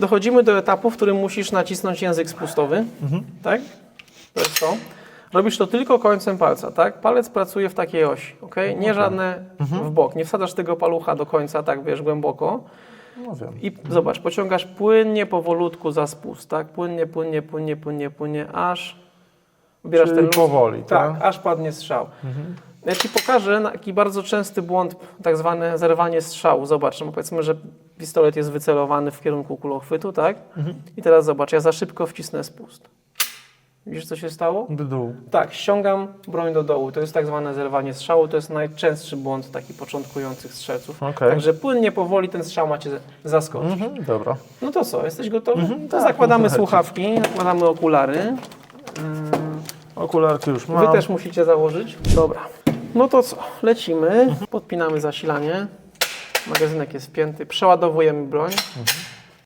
dochodzimy do etapu, w którym musisz nacisnąć język spustowy, tak? To jest to. Robisz to tylko końcem palca, tak? Palec pracuje w takiej osi, ok? Nie żadne w bok. Nie wsadzasz tego palucha do końca, tak wiesz, głęboko. No. I zobacz, pociągasz płynnie, powolutku za spust, tak? Płynnie, płynnie, płynnie, płynnie, płynnie, aż wybierasz Czyli ten luz. powoli, Tak, tak? aż padnie strzał. Ja Ci pokażę taki bardzo częsty błąd, tak zwane zerwanie strzału. Zobacz, no powiedzmy, że pistolet jest wycelowany w kierunku kulochwytu, tak? I teraz zobacz, ja za szybko wcisnę spust. Widzisz, co się stało? Do dół. Tak, ściągam broń do dołu. To jest tak zwane zerwanie strzału. To jest najczęstszy błąd taki początkujących strzelców. Okej. Także płynnie, powoli ten strzał macie zaskoczyć. Mhm, dobra. No to co, jesteś gotowy? to tak, zakładamy słuchawki, zakładamy okulary. Okularki już mam. Wy też musicie założyć. Dobra. No to co, lecimy, podpinamy zasilanie. Magazynek jest wpięty, przeładowujemy broń.